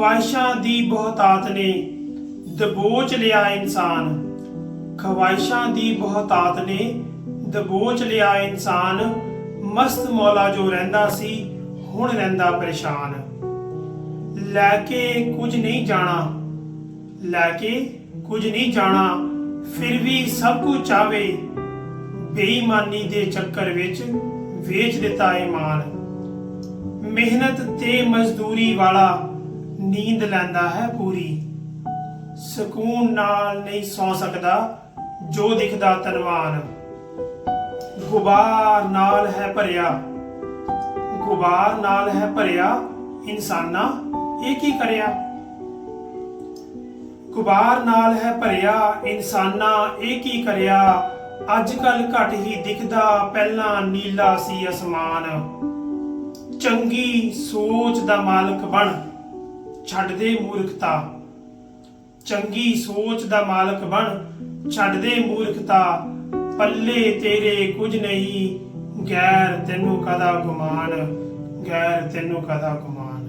ਖਵਾਇਸ਼ਾਂ ਦੀ ਬਹੁਤਾਤ ਨੇ, ਦਬੋਚ ਲਿਆ ਇਨਸਾਨ। ਖਵਾਇਸ਼ਾਂ ਦੀ ਬਹੁਤਾਤ ਨੇ, ਦਬੋਚ ਲਿਆ ਇਨਸਾਨ। ਮਸਤ ਮੌਲਾ ਜੋ ਰਹਿੰਦਾ ਸੀ, ਹੁਣ ਰਹਿੰਦਾ ਪਰੇਸ਼ਾਨ। ਲੈ ਕੇ ਕੁਝ ਨਹੀਂ ਜਾਣਾ, ਲੈ ਕੇ ਕੁਝ ਨਹੀਂ ਜਾਣਾ, ਫਿਰ ਵੀ ਸਭ ਕੁਝ ਚਾਵੇ ਬੇਈਮਾਨੀ ਦੇ ਚੱਕਰ ਵਿੱਚ ਵੇਚ ਦਿੱਤਾ ਇਮਾਨ ਮਿਹਨਤ ਤੇ ਮਜ਼ਦੂਰੀ ਵਾਲਾ ਨੀਂਦ ਲੈਂਦਾ ਹੈ ਪੂਰੀ। ਸਕੂਨ ਨਾਲ ਨਹੀਂ ਸੌ ਸਕਦਾ, ਜੋ ਦਿਖਦਾ ਤਨਵਾਨ ਗੁਬਾਰ ਨਾਲ ਹੈ ਭਰਿਆ। ਗੁਬਾਰ ਨਾਲ ਹੈ ਭਰਿਆ, ਇਨਸਾਨਾ, ਇਹ ਕੀ ਕਰਿਆ? ਗੁਬਾਰ ਨਾਲ ਹੈ ਭਰਿਆ, ਇਨਸਾਨਾ, ਇਹ ਕੀ ਕਰਿਆ? ਅੱਜ ਕੱਲ ਘਟ ਹੀ ਦਿਖਦਾ, ਪਹਿਲਾਂ ਨੀਲਾ ਸੀ ਅਸਮਾਨ। ਚੰਗੀ ਸੋਚ ਦਾ ਮਾਲਕ ਬਣ। ਛੱਡ ਦੇ ਮੂਰਖਤਾ। ਚੰਗੀ ਸੋਚ ਦਾ ਮਾਲਕ ਬਣ ਛੱਡ ਦੇ ਮੂਰਖਤਾ। ਪੱਲੇ ਤੇਰੇ ਕੁਝ ਨਹੀਂ, ਗੈਰ ਤੈਨੂੰ ਕਦਾ ਗੁਮਾਨ, ਗੈਰ ਤੈਨੂੰ ਕਦਾ ਗੁਮਾਨ।